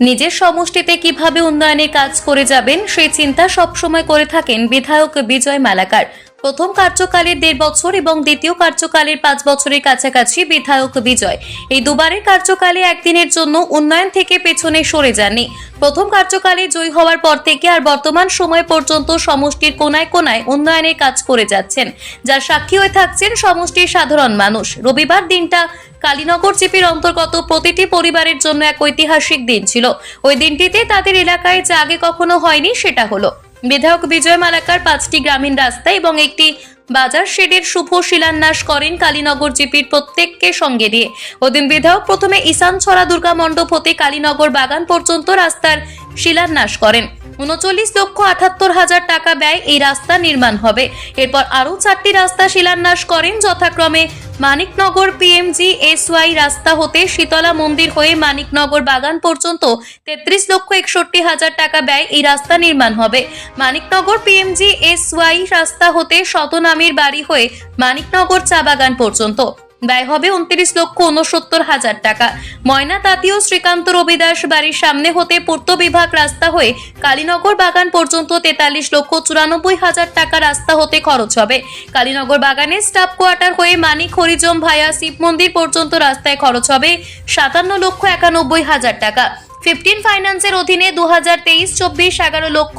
নিজের সমষ্টিতে কীভাবে উন্নয়নে কাজ করে যাবেন, সেই চিন্তা সবসময় করে থাকেন বিধায়ক বিজয় মালাকার। প্রথম কার্যকালের দেড় বছর এবং দ্বিতীয় কার্যকালের পাঁচ বছরের কাছাকাছি বিধায়ক বিজয়। এই দুবারের কার্যকালে একদিনের জন্য উন্নয়ন থেকে পেছনে সরে যাননি। প্রথম কার্যকালে জয়ী হওয়ার পর থেকে আর বর্তমান সময় পর্যন্ত সমষ্টির কোনায় কোনায় উন্নয়নের কাজ করে যাচ্ছেন। যার সাক্ষী হয়ে থাকছেন সমষ্টির সাধারণ মানুষ। রবিবার দিনটা কালীনগর জিপির অন্তর্গত প্রতিটি পরিবারের জন্য এক ঐতিহাসিক দিন ছিল। ওই দিনটিতে তাদের এলাকায় যা আগে কখনো হয়নি সেটা হলো। বিধায়ক বিজয় মালাকার পাঁচটি গ্রামীণ রাস্তা এবং একটি বাজার শেডের শুভ শিলান্যাস করেন কালীনগর জিপির প্রত্যেককে সঙ্গে দিয়ে ওদিন বিধায়ক প্রথমে ঈশান ছড়া দুর্গা মণ্ডপ হতে কালীনগর বাগান পর্যন্ত রাস্তার শিলান্যাস করেন। উনচল্লিশ লক্ষ আটাত্তর হাজার টাকা ব্যয় এই রাস্তা নির্মাণ হবে। এরপর আরও চারটি রাস্তা শিলান্যাস করেন। যথাক্রমে মানিকনগর পিএমজি এসওয়াই রাস্তা হতে শীতলা মন্দির হয়ে মানিকনগর বাগান পর্যন্ত তেত্রিশ লক্ষ একষট্টি হাজার টাকা ব্যয় এই রাস্তা নির্মাণ হবে। মানিকনগর পিএমজি এসওয়াই রাস্তা হতে শতনামীর বাড়ি হয়ে মানিকনগর চা বাগান পর্যন্ত। ব্যয় হবে উনত্রিশ লক্ষ উনসত্তর হাজার টাকা। ময়না তাঁতীয় শ্রীকান্ত রবিদাস বাড়ির সামনে হতে পূর্ত বিভাগ রাস্তা হয়ে কালীনগর বাগান পর্যন্ত তেতাল্লিশ লক্ষ চুরানব্বই হাজার টাকা রাস্তা হতে খরচ হবে। কালীনগর বাগানের স্টাফ কোয়ার্টার হয়ে মানিক হরিজম ভায়া শিব মন্দির পর্যন্ত রাস্তায় খরচ হবে সাতান্ন লক্ষ একানব্বই হাজার টাকা। ফিফটিন ফাইন্যান্সের অধীনে দু হাজার তেইশ, চব্বিশ, এগারো লক্ষ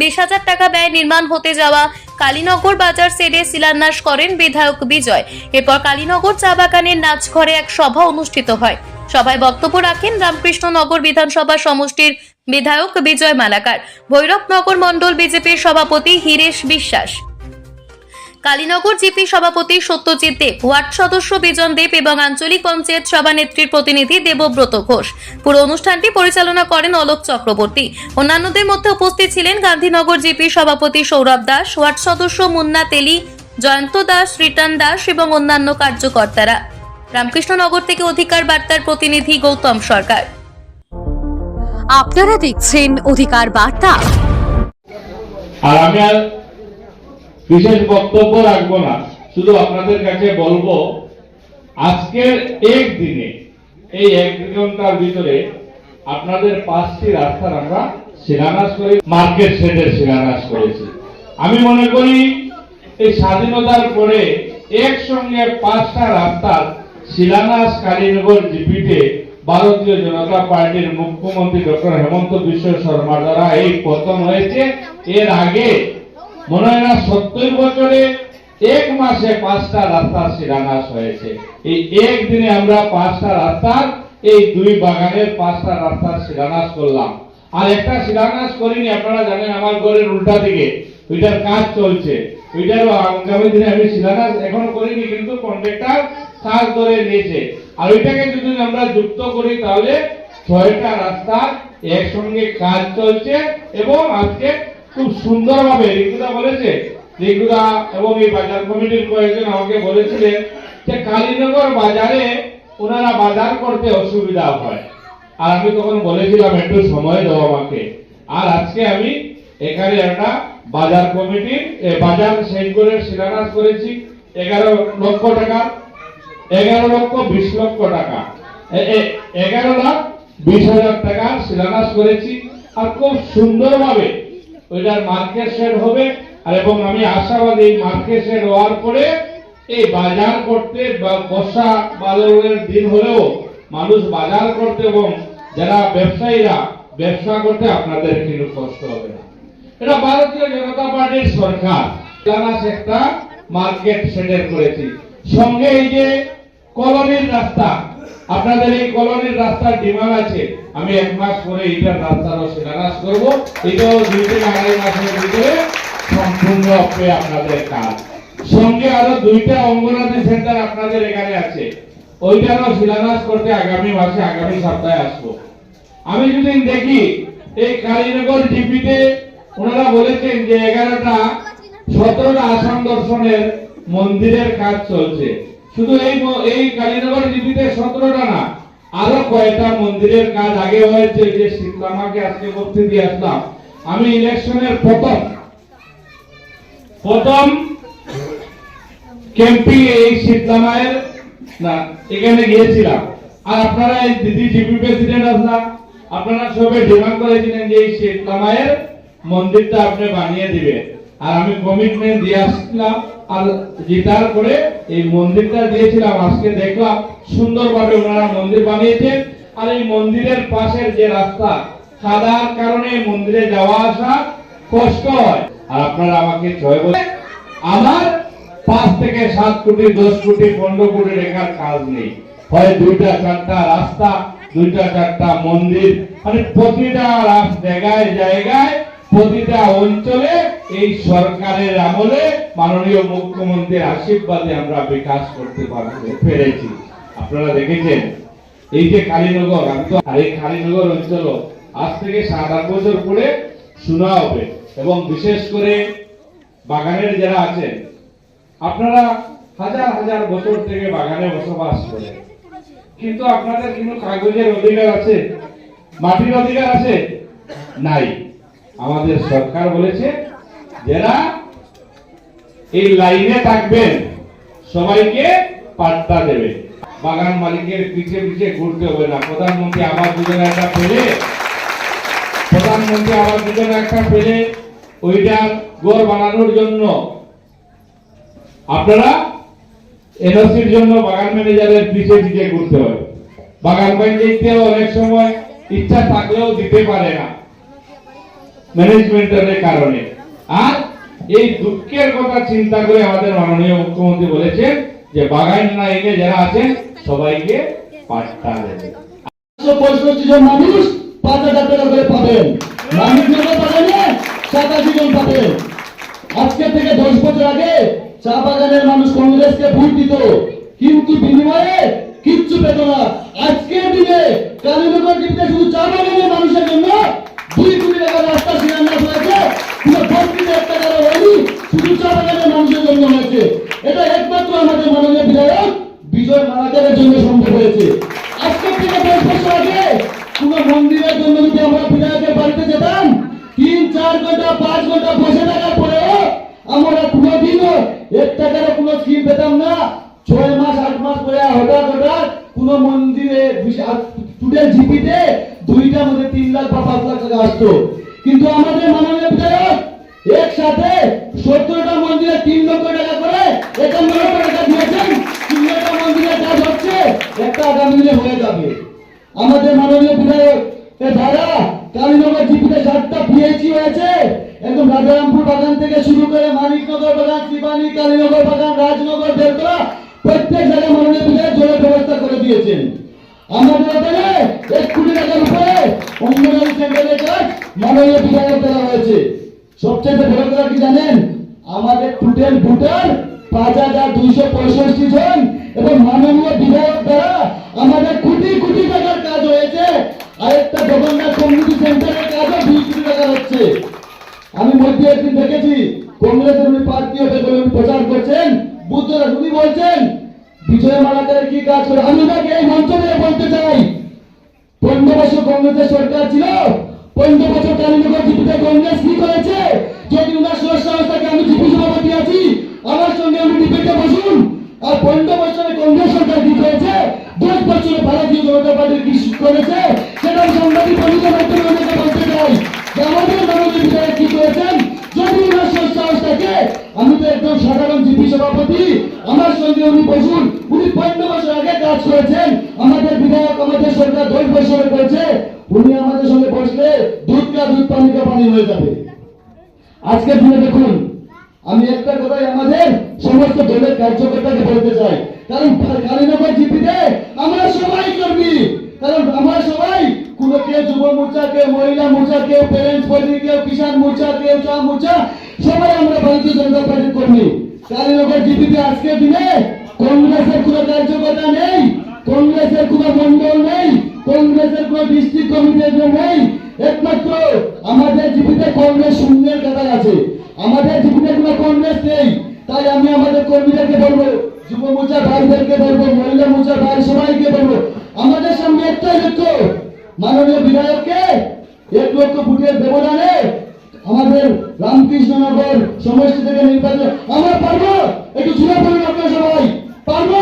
বিশ হাজার টাকা ব্যয় নির্মাণ হতে যাওয়া কালীনগর বাজার সেডে শিলান্যাস করেন বিধায়ক বিজয়। এরপর কালীনগর চা বাগানের নাচঘরে এক সভা অনুষ্ঠিত হয়। সভায় বক্তব্য রাখেন রামকৃষ্ণনগর বিধানসভা সমষ্টির বিধায়ক বিজয় মালাকার। ভৈরবনগর মণ্ডল বিজেপির সভাপতি হিরেশ বিশ্বাস। কালীনগর জিপি সভাপতি সত্যজিৎ দেব ওয়ার্ড সদস্য বিজন দেব এবং আঞ্চলিক পঞ্চায়েত সভানেত্রীর প্রতিনিধি দেবব্রত ঘোষ। পুরো অনুষ্ঠানটি পরিচালনা করেন অলোক চক্রবর্তী। অন্যান্যদের মধ্যে উপস্থিত ছিলেন গান্ধীনগর জিপি সভাপতি সৌরভ দাস ওয়ার্ড সদস্য মুন্না তেলি জয়ন্ত দাস রিটার্ন দাস এবং অন্যান্য কার্যকর্তারা। রামকৃষ্ণনগর থেকে অধিকার বার্তার প্রতিনিধি গৌতম সরকার। আপনারা দেখছেন অধিকার বার্তা। আর আমি আর বিশেষ বক্তব্য রাখব না। শুধু আপনাদের কাছে বলব, আজকের এক দিনে, এই এক ঘণ্টার ভিতরে আপনাদের পাঁচটি রাস্তার আমরা শিলান্যাস করে, মার্কেট সেটের শিলান্যাস করেছি। আমি মনে করি, এই স্বাধীনতার পরে একসঙ্গে পাঁচটা রাস্তার শিলান্যাস কালীনগর জিপিতে ভারতীয় জনতা পার্টির মুখ্যমন্ত্রী ডক্টর হেমন্ত বিশ্ব শর্মা দ্বারা এই পতন হয়েছে। এর আগে মনে হয় না সত্তর বছরে এক মাসে পাঁচটা রাস্তার শিলান্যাস হয়েছে। এই একদিনে আমরা পাঁচটা রাস্তার, এই দুই বাগানের পাঁচটা রাস্তার শিলান্যাস করলাম। আর একটা শিলান্যাস করিনি, আপনারা জানেন আমার ঘরের উল্টা দিকে। ওইটার কাজ চলছে। ওইটারও আগামী দিনে আমি শিলান্যাস এখনও করিনি, কিন্তু কন্ট্রাক্টর কাজ ধরে নিয়েছে। আর ওইটাকে যদি আমরা যুক্ত করি, তাহলে ছয়টা রাস্তা একসঙ্গে কাজ চলছে এবং আজকে খুব সুন্দরভাবে রিঙ্কুদা বলেছে। রিঙ্কুদা এবং এই বাজার কমিটির কয়েকজন আমাকে বলেছিলেন যে কালীনগর বাজারে ওনারা বাজার করতে অসুবিধা হয়। আর আমি তখন বলেছিলাম, একটু সময় দাও আমাকে। আর আজকে আমি এখানে একটা বাজার কমিটির বাজার সেই করে শিলান্যাস করেছি। এগারো লক্ষ টাকা, এগারো লক্ষ বিশ লক্ষ টাকা। এগারো লাখ বিশ হাজার টাকা শিলান্যাস করেছি। আর খুব সুন্দরভাবে ওইটার মার্কেট শেড হবে। আর এবং আমি আশাবাদী এই মার্কেট শেড হওয়ার পরে এই বাজার করতে বা বর্ষা বাজারের দিন হলেও মানুষ বাজার করতে এবং যারা ব্যবসায়ীরা ব্যবসা করতে আপনাদের কিন্তু কষ্ট হবে না। এটা ভারতীয় জনতা পার্টির সরকার। একটা মার্কেট সেটেল করেছি। সঙ্গে এই যে কলোনির রাস্তা আপনাদের এই কলোনির রাস্তার ডিমান্ড আছে। আমি এক মাস পরে এইটার রাস্তারও শিলান্যাস করব। এটাও দুই থেকে আড়াই মাসের ভিতরে সম্পূর্ণ হবে আপনাদের কাজ। সঙ্গে আরও দুইটা অঙ্গনাদি সেন্টার আপনাদের এখানে আছে। ওইটারও শিলান্যাস করতে আগামী মাসে, আগামী সপ্তাহে আসব। আমি যদি দেখি, এই কালীনগর জিপিতে ওনারা বলেছেন যে এগারোটা সতেরোটা আসাম দর্শনের মন্দিরের কাজ চলছে। শুধু এই এই কালীনগর জিপিতে সতেরোটা না, আরও কয়েকটা মন্দিরের কাজ আগে হয়েছে যে শীতলামাকে আজকে করতে দিয়ে আসলাম। আমি ইলেকশনের প্রথম প্রথম ক্যাম্পিং এই শীতলামায়ের না, এখানে গিয়েছিলাম। আর আপনারা এই দিদি জিপি প্রেসিডেন্ট আসলাম আপনারা সবাই ডিমান্ড করেছিলেন যে এই শীতলা মায়ের মন্দিরটা আপনি বানিয়ে দিবেন। আর আমি কমিটমেন্ট দিয়ে আসছিলাম আর জিতার করে এই মন্দিরটা দিয়েছিলাম, আজকে দেখলাম সুন্দরভাবে ওনারা মন্দির বানিয়েছেন। আর এই মন্দিরের পাশের যে রাস্তা কাদার কারণে মন্দিরে যাওয়া আসা কষ্ট হয়। আর আপনারা আমাকে ছয় বলে আমার পাঁচ থেকে সাত কোটি, দশ কোটি, পনেরো কোটি রেখার কাজ নেই। হয় দুইটা, চারটা রাস্তা, দুইটা, চারটা মন্দির মানে প্রতিটা জায়গায় জায়গায় প্রতিটা অঞ্চলে এই সরকারের আমলে মাননীয় মুখ্যমন্ত্রীর আশীর্বাদে আমরা বিকাশ করতে পেরেছি। আপনারা দেখেছেন, এই যে কালীনগর, আমি তো আর এই কালীনগর অঞ্চল আজ থেকে সাত আট বছর পরে শোনা হবে এবং বিশেষ করে বাগানের যারা আছেন, আপনারা হাজার হাজার বছর থেকে বাগানে বসবাস করেন। কিন্তু আপনাদের কিন্তু কাগজের অধিকার আছে? মাটির অধিকার আছে? নাই। আমাদের সরকার বলেছে, যারা এই লাইনে থাকবেন, সবাইকে পাট্টা দেবে বাগান মালিকের পিছে পিছে ঘুরতে হবে না। প্রধানমন্ত্রী আবাস যোজনা একটা পেলে, প্রধানমন্ত্রী আবাস যোজনা একটা পেলে ওইটার গড় বানানোর জন্য আপনারা এনওসির জন্য বাগান ম্যানেজারের পিছে পিছে ঘুরতে হবে। বাগান পঞ্চায়েতেও অনেক সময় ইচ্ছা থাকলেও দিতে পারে না। ম্যানেজমেন্টের কারণে। আর এই দুঃখের কথা চিন্তা করে আমাদের মাননীয় মুখ্যমন্ত্রী বলেছেন যে বাগান লাইনে যারা আছেন, সবাইকে পাট্টা দেবে পঁয়ষট্টি জন মানুষ পাঁচ হাজার টাকা করে পাবেন। সাতাশি জন পাবেন। আজকে থেকে দশ বছর আগে চা বাগানের মানুষ কংগ্রেসকে ভোট দিত। কিন্তু বিনিময়ে কিচ্ছু পেত না। আজকের দিনে কালীনগর দ্বীপে শুধু চা বাগানের আমাদের মাননীয় বিধায়ক বিজয় মালাকারের জন্য সম্ভব হয়েছে। আজকের থেকে দশ বছর আগে কোন মন্দিরের জন্য যদি আমরা বিধায়কের বাড়িতে যেতাম, তিন, চার ঘণ্টা, পাঁচ ঘণ্টা বসে থাকার পরেও আমরা কোনোদিনও এক টাকারও কোনো স্কিম পেতাম না। ছয় মাস, আট মাস পরে হঠাৎ হঠাৎ কোন মন্দিরে স্টুডেন্ট জিপিতে দুইটার মধ্যে তিন লাখ বা পাঁচ লাখ টাকা আসতো। কিন্তু আমাদের মাননীয় বিধায়ক একসাথে সত্তরটা মন্দিরে তিন লক্ষ জায়গায় মাননীয় জলের ব্যবস্থা করে দিয়েছেন। আমাদের এখানে এক কোটি টাকার উপরে অঙ্গনওয়াড়ি সেন্টারের কাজ মাননীয় বিধায়ক দেওয়া হয়েছে। সবচেয়ে বড় কথা কি জানেন? আমাদের টোটাল ভোটার পাঁচ হাজার দুইশো পঁয়ষট্টি জন এবং মাননীয় বিধায়ক দ্বারা আমাদের কোটি কোটি টাকার কাজ হয়েছে। আরেকটা জগন্নাথ কমিউনিটি সেন্টারের কাজও দুই কোটি টাকা হচ্ছে। আমি মধ্যে একদিন দেখেছি, কংগ্রেসের উনি প্রার্থী হবে প্রচার করছেন, বুদ্ধরা উনি বলছেন বিজয় মালাকারের কি কাজ করে? আমি তাকে এই মঞ্চ দিয়ে বলতে চাই, পনেরো বছর কংগ্রেসের সরকার ছিল, পনেরো বছর কালীনগর জিপিতে কংগ্রেস সঙ্গে উনি বসুন। উনি পনেরো বছর আগে কাজ করেছেন। আমাদের বিধায়ক, আমাদের সরকার দশ বছরে করেছে। উনি আমাদের সঙ্গে বসলে দুধ কা দুধ পানি কা পানি হয়ে যাবে। আজকের দিনে দেখুন, আমি একটা কথাই আমাদের সমস্ত দলের কার্যকর্তাকে বলতে চাই। কারণ কালীনগর জিপিতে আমরা সবাই কর্মী। কারণ আমরা সবাই কোন কেউ যুব মোর্চা, কেউ মহিলা মোর্চা, কেউ প্যারেন্টস পার্টি কেউ কিষাণ মোর্চা, কেউ চা মোর্চা, সবাই আমরা ভারতীয় জনতা পার্টির কর্মী। কালীনগর জিপিতে আজকের দিনে কংগ্রেসের কোন কার্যকর্তা নেই, কংগ্রেসের কোন মন্ডল নেই, কংগ্রেসের কোন ডিস্ট্রিক্ট কমিটি নেই। একমাত্র আমাদের জীবিতে কংগ্রেস শূন্যের কাতার আছে। আমাদের জীবিতে কোনো কংগ্রেস নেই। তাই আমি আমাদের কর্মীদেরকে বলব, যুব মোর্চার ভাইদেরকে বলব, মহিলা মোর্চার ভাই সবাইকে বলব, আমাদের সামনে একটাই লক্ষ্য, মাননীয় বিধায়ককে এক লক্ষ ভোটের ব্যবধানে আমাদের রামকৃষ্ণনগর সমষ্টি থেকে নির্বাচন আমরা পারব? একটু জুড়ে পড়ুন আপনার সবাই। পারব?